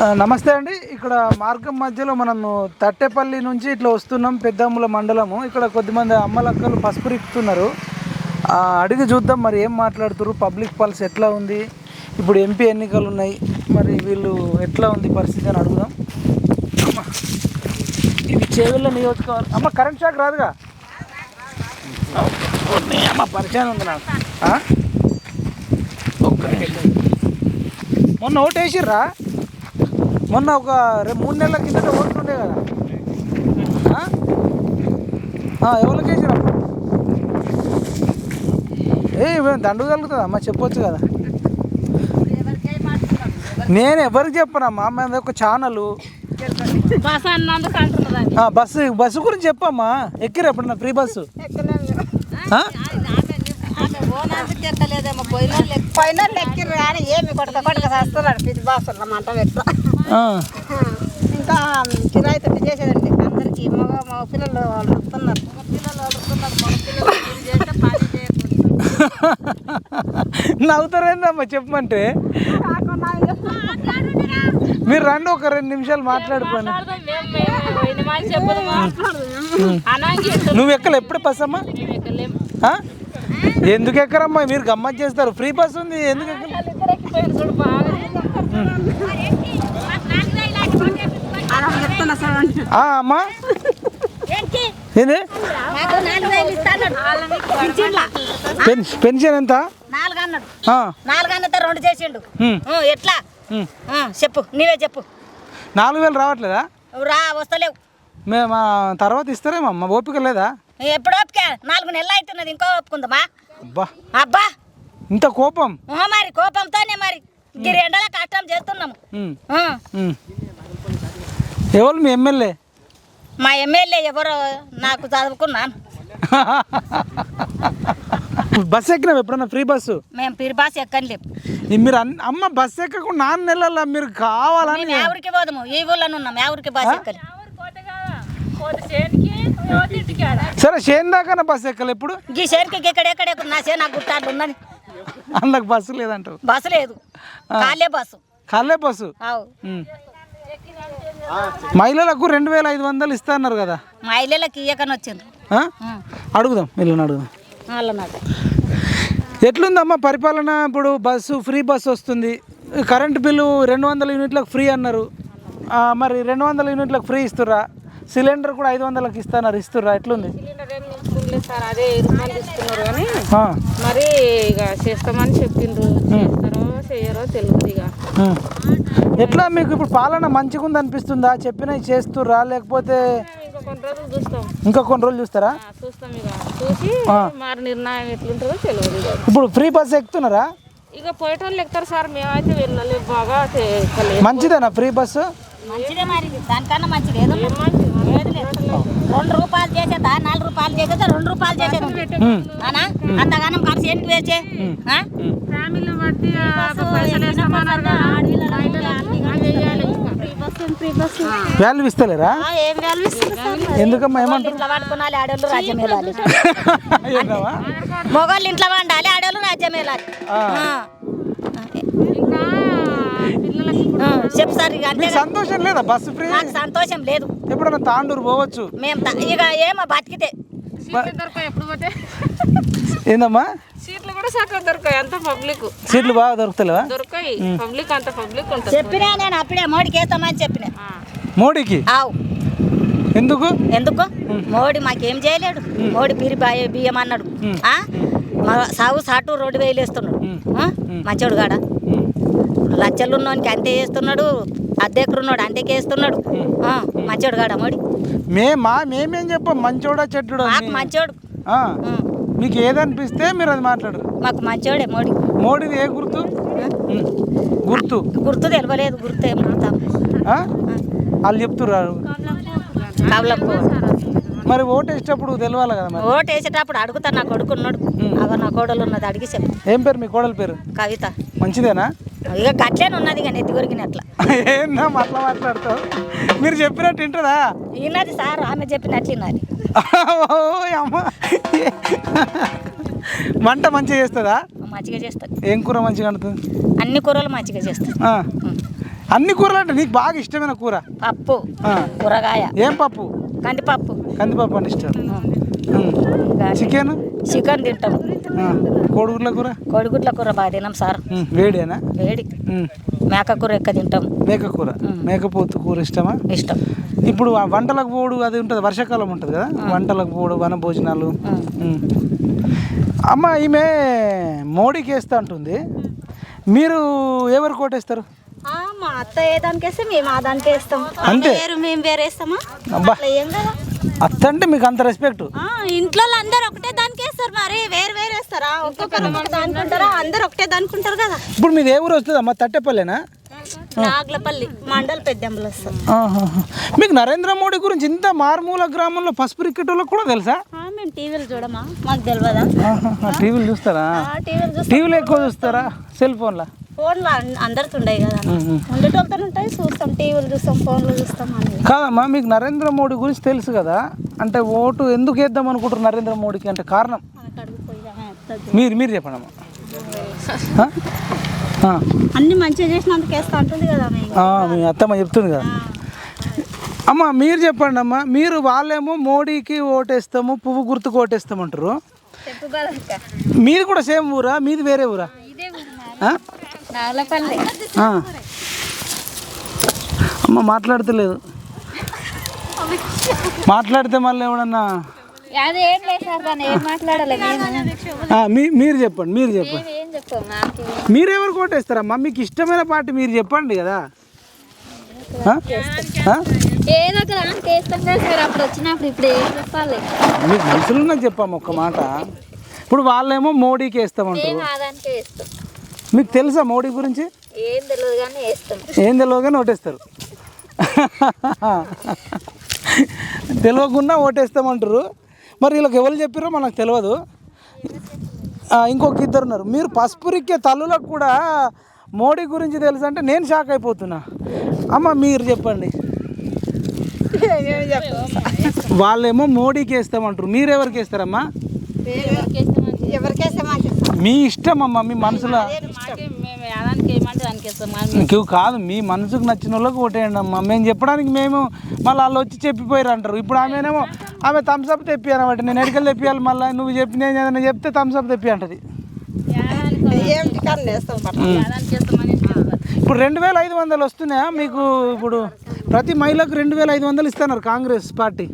నమస్తే అండి. ఇక్కడ మార్గం మధ్యలో మనము తట్టేపల్లి నుంచి ఇట్లా వస్తున్నాం పెద్దమ్ముల మండలము. ఇక్కడ కొద్దిమంది అమ్మలక్కలు పసుపు రిక్కుతున్నారు అడిగి చూద్దాం మరి ఏం మాట్లాడుతున్నారు పబ్లిక్ పల్స్ ఎట్లా ఉంది ఇప్పుడు ఎంపీ ఎన్నికలు ఉన్నాయి మరి వీళ్ళు ఎట్లా ఉంది పరిస్థితి అని అడుగుదాం. ఇది చేవెళ్ళ నియోజకవర్గం. అమ్మ కరెంట్ షాక్ రాదుగా? అమ్మ పరిచయం ఉంది నాకు. ఒక్క నిమిషం. మొన్న ఓటేసిర్రా? మొన్న ఒక మూడు నెలల కిందట ఓట్లు ఉండే కదా. ఎవరికి అప్పుడు ఏ మేము దండు కలుగుతుంది అమ్మ చెప్పొచ్చు కదా. నేను ఎవరికి చెప్పనమ్మా మాది ఒక ఛానల్. బస్సు బస్సు గురించి చెప్పమ్మా. ఎక్కిరు ఎప్పుడన్నా? Free bus. పైన లెక్కిర్రు కానీ ఏమి కొడక కొడక చేస్తున్నాడు పిచ్చి బాసులు మంట పెట్ట ఆ. ఇంకా కిరాయి తప్పి చేసేదండి అందరికి మగ మగ పిల్లలు వాళ్ళు వస్తున్నారు. మగ పిల్లలు వాళ్ళు వస్తున్నారు మగ పిల్లలు ఇది చేస్తే పని చేయకుండా నవ్వుతారేందమ్మా చెప్పమంటే? మీరు రండి ఒక రెండు నిమిషాలు మాట్లాడుకోండి. నువ్వు ఎక్కలు ఎప్పుడు ఆ? ఎందుకు ఎక్కరమ్మా? మీరు గమ్మత్ చేస్తారు. ఫ్రీ బస్ ఉంది. ఎందుకు అమ్మా. ఏంది? పెన్షన్ ఎంత? నాలుగు అన్నాడు. ఆ, నాలుగు అన్నతో రెండు చేసిండు. ఎట్లా? చెప్పు. నీవే చెప్పు. నాలుగు వేలు రావట్లేదా? రా వస్తలేవు. మేము తర్వాత ఇస్తారేమమ్మా ఓపిక లేదా? ఎప్పుడు ఓపిక నాలుగు నెలలు అవుతున్నది ఇంకో ఒప్పుకుందామా? అబ్బా. అబ్బా. ఇంత కోపం? ఊ, మరి కోపంతోనే మరి. ఈ రెండల కష్టం చేస్తున్నాము. ఉమ్, ఊ. ఉమ్. ఎవరు మీ ఎమ్మెల్యే? మా ఎమ్మెల్యే ఎవరో నాకు చదువుకున్నాను. బస్ ఎక్కినావు ఎప్పుడన్నా? Free bus? మేము పిరిబాస్ ఎక్కని లేవు ఈ మీరు అన్- అమ్మ బస్ ఎక్కకుండా నాన్న నెలల మీరు కావాలని మేము ఎవరికి పోదాము? ఈ ఊళ్ళో ఉన్నాం ఎవరికి బాస్ ఎక్కని సరే చేను దాకా బస్ ఎక్కలే ఎప్పుడు ఈ చేరికి ఇక్కడ ఎక్కడ నా చేను నాకు గుట్టాడు ఉన్నది అందులోకి బస్సు లేదంటావు. బస్సు లేదు. కాలే బస్సు. కళ్ళే బస్సు. మహిళలకు రెండు వేల ఐదు వందలు ఇస్తా అన్నారు కదా? మహిళలకు ఇయ్యకని వచ్చిండ్రు. ఆ? అడుగుదాం వీళ్ళని అడుగుదాం. ఎట్లుందమ్మా పరిపాలన? ఇప్పుడు బస్సు ఫ్రీ బస్సు వస్తుంది. కరెంటు బిల్లు రెండు వందల యూనిట్లకు ఫ్రీ అన్నారు. మరి రెండు వందల యూనిట్లకు ఫ్రీ ఇస్తుర్రా? సిలిండర్ కూడా ఐదు వందలకు ఇస్తున్నారు ఇస్తుర్రా ఎట్లుంది? సార్ అదే రూపాయలు తీసుకున్నారు కానీ ఆ, మరి ఇక చేస్తామని చెప్పిండ్రు. చేస్తారో తెలియదు ఇక. ఎట్లా మీకు ఇప్పుడు పాలన మంచిగా ఉంది అనిపిస్తుందా చెప్పినవి చేస్తుర్రా లేకపోతే ఇంకా కొన్ని రోజులు చూస్తాం. ఇంకా కొన్ని రోజులు చూస్తారా? చూస్తాం ఇక. చూసి. మరి నిర్ణయం ఎట్లుంటుందో తెలియదు ఇక. ఇప్పుడు ఫ్రీ బస్ ఎక్కుతున్నారా? ఇక పోయేటోళ్ళు ఎక్కుతారు సార్ మేమైతే వెళ్ళలేదు బాగా. మంచిదేనా ఫ్రీ బస్సు? మంచిదే మరి దానికన్నా మంచిది ఏదో. రెండు రూపాయలు చేసేదా? నాలుగు రూపాయలు చేసేదా? రెండు రూపాయలు చేసేది. అనా అంతగానం ఖర్చు ఏంటి వేసే ఆ? ఫ్యామిలీని బట్టి. వాల్యూ ఇస్తలేరా? ఆ, ఏం వాల్యూ ఇస్తుంది సార్? ఎందుకమ్మా ఏమంటారు? ఆడోళ్ళు రాజ్యం? మొగోళ్ళు ఇంట్లో వండాలి ఆడోళ్ళు రాజ్యం వెళ్ళాలి ఆ. ఆ. ఇంకా మీకు సంతోషం లేదా? Bus free? నాకు సంతోషం లేదు. ఎప్పుడన్నా తాండూరు పోవచ్చు? మేము ఇక ఏమో బతికితే. ఏందమ్మా? సీట్లు కూడా చక్కగా దొరకాయి అంత పబ్లిక్. సీట్లు బాగా దొరుకుతలేవా? దొరకాయి పబ్లిక్ అంత పబ్లిక్ ఉంటుంది. చెప్పినా నేను అప్పుడే మోడీకి వేస్తామని చెప్పిన. ఆ. మోడీకి? ఆవు. ఎందుకు? ఎందుకు? మోడీ మాకేం చేయలేడు. మోడీ పిరి బాయ- బియ్యం అన్నాడు. సాగు సాటు రోడ్డు వేలు వేస్తున్నాడు ఆ? మంచోడు కాడ లచ్చలు ఉన్నోనికి అంతే వేస్తున్నాడు అద్దెకుడు ఉన్నాడు అంతేకి వేస్తున్నాడు మంచోడు కాడ మోడీ? మే మా మేమేం చెప్పాం మంచోడా చెట్టుడు మాకు మంచోడు. మీకు ఏదనిపిస్తే మీరు అది మాట్లాడరు. మాకు మంచోడే మోడీ. మోడీది ఏ గుర్తు? గుర్తు. గుర్తు తెలియలేదు గుర్తు ఏం? వాళ్ళు చెప్తున్నారు మరి ఓటు వేసేటప్పుడు తెలియాలి కదా మరి? ఓటు వేసేటప్పుడు అడుగుతా నా కొడుకు ఉన్నాడు అవ నా కోడలు ఉన్నది అడిగి చెప్పు ఏం పేరు మీ కోడల పేరు? కవిత. మంచిదేనా? ఇక ఉన్నది ఇక నెత్తి కొరికినట్ల ఏందా అట్లా మాట్లాడతావు? మీరు చెప్పినట్టు వింటుందా ఈయనది సార్ ఆమె చెప్పినట్లు ఓ అమ్మ. వంట మంచిగా చేస్తుందా? మంచిగా చేస్తుంది. ఏం కూర మంచిగా వండుతుంది? అన్ని కూరలు మంచిగా చేస్తుంది. ఆ. అన్ని కూరలు అంటే నీకు బాగా ఇష్టమైన కూర? పప్పు. కూరగాయ. ఏం పప్పు? కందిపప్పు. కందిపప్పు అంటే ఇష్టం. చికెన్? చికెన్ తింటాం. కోడిగుడ్ల కూర? కోడిగుడ్ల కూర బాగా తినాం సార్. వేడేనా వేడి. మేక కూర ఎక్కువ తింటాం. మేక కూర? మేకపోతు కూర ఇష్టమా? ఇష్టం. ఇప్పుడు ఆ వంటలకు పోడు అది ఉంటుంది వర్షాకాలం ఉంటుంది కదా? వంటలకు పోడు వన భోజనాలు. అమ్మ ఈమె మోడీకి వేస్తా అంటుంది. మీరు ఎవరు కోటేస్తారు? ఆ, మా అత్త ఏ దానికి వేస్తే మేము ఆ దానికి వేస్తాం. అంతే? మేము వేరే వేస్తామా? అబ్బా. ఏం కదా? అత్త అంటే మీకు అంత రెస్పెక్ట్ ఆ, ఇంట్లో అందరు ఒకటే దానికి వేస్తారు మరి. వేరు వేరు వేస్తారా? ఒక్కొక్కరు ఒక దానికి ఉంటారా అందరు ఒకటే దానికి ఉంటారు కదా. ఇప్పుడు మీది ఏ ఊరు వస్తుంది అమ్మ తట్టెపల్లేనా? నాగ్లపల్లి మండల్ పెద్దెంబలు ఆహాహా. మీకు నరేంద్ర మోడీ గురించి ఇంత మారుమూల గ్రామంలో పసుపు రిక్కెటోళ్ళకి కూడా తెలుసా? ఆ, మేము టీవీలు చూడమా? మాకు తెలియదా. టీవీలు చూస్తారా? టీవీలు చూస్తాం. టీవీలో ఎక్కువ చూస్తారా? సెల్ ఫోన్లో? ఫోన్లో ఉండయి కదా. ఉండేటోళ్ళతో ఉంటాయి చూస్తాం టీవీలు చూస్తాం ఫోన్లు చూస్తాం కాదమ్మా మీకు నరేంద్ర మోడీ గురించి తెలుసు కదా? అంటే ఓటు ఎందుకు వేద్దాం అనుకుంటారు నరేంద్ర మోడీకి అంటే కారణం? మీరు మీరు చెప్పండి అమ్మా. అన్ని మంచిగా చేసినందుకు వేస్తా కదా మీ అత్తమ్మ చెప్తుంది కదా. అమ్మ మీరు చెప్పండి అమ్మా మీరు వాళ్ళేమో మోడీకి ఓటేస్తాము పువ్వు గుర్తుకు ఓటేస్తామంటారు మీది కూడా సేమ్ ఊరా? మీది వేరే ఊరా? నాగ్లపల్లి ఆ. అమ్మ మాట్లాడతలేదు. మాట్లాడితే మళ్ళీ ఎవడన్నా? మీరు చెప్పండి మీరు చెప్పండి. మీరెవరు కోటేస్తారమ్మా మీకు ఇష్టమైన పార్టీ మీరు చెప్పండి కదా. ఆ? ఆ? ఏదో ఒక దానికి వేస్తాం కదా సార్ అప్పుడు వచ్చినప్పుడు ఇప్పుడు ఏం చెప్పాలి? మీకు మనసులో ఉన్నది చెప్పాము ఒక్క మాట. ఇప్పుడు వాళ్ళేమో మోడీకి వేస్తామంటారు. మీకు తెలుసా మోడీ గురించి? ఏం తెలియదు కానీ వేస్తాం. ఏం తెలియగానే ఓటేస్తారు. తెలియకుండా ఓటేస్తామంటారు. మరి వీళ్ళకి ఎవరు చెప్పారో మనకు తెలియదు ఇంకొక ఇద్దరు ఉన్నారు మీరు పసుపు రిక్కే తల్లులకు కూడా మోడీ గురించి తెలుసు అంటే నేను షాక్ అయిపోతున్నా. అమ్మ మీరు చెప్పండి. వాళ్ళేమో మోడీకి వేస్తామంటారు. మీరు ఎవరికి వేస్తారమ్మా మీ ఇష్టం అమ్మా మీ మనసులో. మీకు కాదు మీ మనసుకు నచ్చిన వాళ్ళకి ఓటేయండి అమ్మా. మేము చెప్పడానికి మేము మళ్ళీ వాళ్ళు వచ్చి చెప్పిపోయారు అంటారు. ఇప్పుడు ఆమెనేమో ఆమె థమ్స్అప్ తెప్పి అనమాట. నేను ఎడికలు తెప్పియాలి మళ్ళీ నువ్వు చెప్పి నేను ఏదైనా చెప్తే థమ్స్అప్ తెప్పి అంటది. ఇప్పుడు రెండు వేల ఐదు వందలు వస్తున్నాయా? మీకు ఇప్పుడు ప్రతి మహిళకు రెండు వేల ఐదు వందలు ఇస్తున్నారు కాంగ్రెస్ పార్టీ.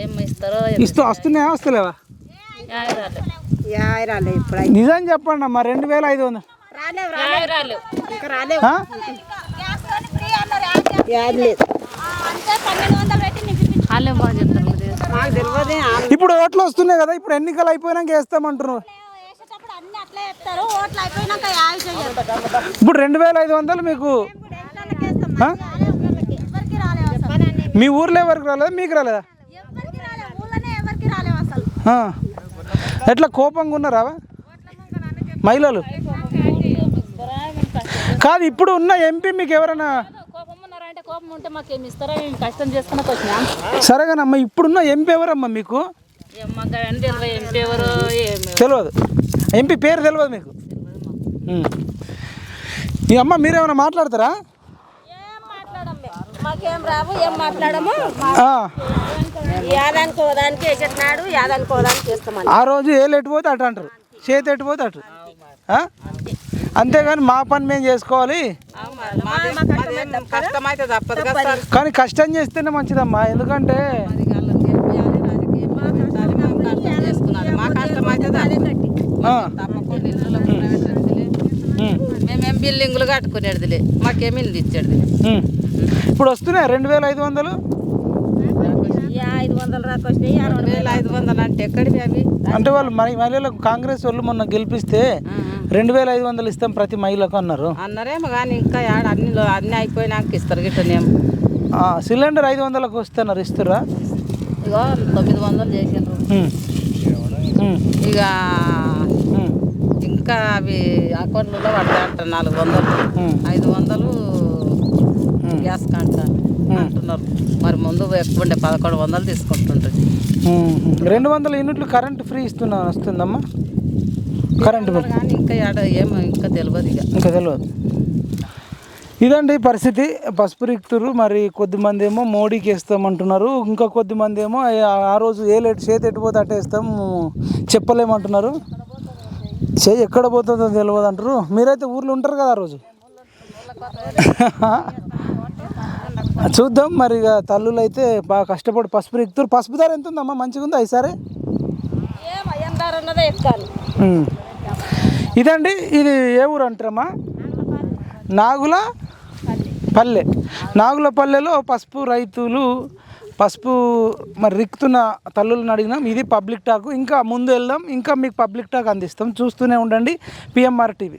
ఏం ఇస్తారో ఇస్తూ వస్తున్నాయా? వస్తలేవా? నిజం చెప్పండి అమ్మా రెండు వేల ఐదు వందలు. ఇప్పుడు ఓట్లు వస్తున్నాయి కదా ఇప్పుడు ఎన్నికలు అయిపోయినాక చేయరు ఇప్పుడు రెండు వేల ఐదు వందలు మీకు మీ ఊర్లో ఎవరికి రాలేదా? మీకు రాలేదా. ఎట్లా కోపంగా ఉన్నారా మహిళలు. కాదు ఇప్పుడు ఉన్న ఎంపీ మీకు ఎవరైనా కోపం ఉంటే మాకేమి ఇస్తారో? మేము కష్టం చేసుకుని వచ్చినాం సరేగానమ్మా ఇప్పుడున్న ఎంపీ ఎవరమ్మా మీకు? ఏం తెలియదు. ఏం ఎంపీ పేరు తెలియదు మీకు. ఈ అమ్మ మీరేమైనా మాట్లాడతారా? మాకేం రావు ఏం మాట్లాడము? ఆ. యాదానికి ఓదానికి వేసేటినాడు యాదానికి ఓదానికి చేస్తామని. ఆ రోజు ఏళ్ళు ఎటు పోతే అటు అంటారు. చేతి ఎటు పోతే అటు? అంతేగాని మా పని మేము చేసుకోవాలి. కానీ కష్టం చేస్తేనే మంచిదమ్మా ఎందుకంటే మేమేం బిల్డింగులు కట్టుకునేటిదిలే మాకేమి ఇల్లు ఇచ్చేది. ఇప్పుడు వస్తున్నాయి రెండు వేల ఐదు వందలు? ఐదు వందలు రాకొచ్చినాయి రెండు వేల ఐదు వందలు అంటే ఎక్కడివి అవి? అంటే వాళ్ళు మరి మహిళలకు కాంగ్రెస్ వాళ్ళు మొన్న గెలిపిస్తే రెండు వేల ఐదు వందలు ఇస్తాం ప్రతి మహిళకు అన్నారు. అన్నారేమో కానీ ఇంకా యాడ అన్ని అన్ని అయిపోయినాక ఇస్తారు గిట్టనేమో. సిలిండర్ ఐదు వందలకు వస్తున్నారు ఇస్తారా ఇగో తొమ్మిది వందలు చేసిండ్రు. ఉమ్, ఇక ఇంకా అవి అకౌంట్లలో పడతాయి అంటారు నాలుగు వందలు. ఐదు వందలు గ్యాస్ కంట అంటున్నారు. మరి ముందు ఎక్కువ ఉండే పదకొండు వందలు తీసుకుంటుండ్రు. రెండు వందల యూనిట్లు కరెంట్ ఫ్రీ ఇస్తున్నా వస్తుందమ్మా? కరెంట్ బిల్ కానీ ఇంకా ఏమో ఇంకా తెలియదు ఇక. ఇంకా తెలియదు ఇదండి పరిస్థితి. పసుపు రిక్తురు. మరి కొద్దిమంది ఏమో మోడీకి వేస్తామంటున్నారు. ఇంకా కొద్దిమంది ఏమో ఆ- రోజు ఏ లేట్ చేతి ఎట్టిపోతే అట్టే వేస్తాం చెప్పలేమంటున్నారు. చేయి ఎక్కడ పోతుందో తెలియదు అంటారు మీరైతే ఊర్లో ఉంటారు కదా ఆ రోజు? చూద్దాం. మరి ఇక తల్లులు అయితే బాగా కష్టపడి పసుపు రిక్తురు. పసుపు ధర ఎంత ఉందమ్మా మంచిగా ఉందా ఈసారి. ఇదండి ఇది ఏ ఊరు అంటారమ్మా? నాగుల పల్లె. నాగుల పల్లెలో పసుపు రైతులు పసుపు మరి రిక్తున్న తల్లులను అడిగినాం. ఇది పబ్లిక్ టాక్. ఇంకా ముందు వెళ్దాం. ఇంకా మీకు పబ్లిక్ టాక్ అందిస్తాం. చూస్తూనే ఉండండి. PMR TV.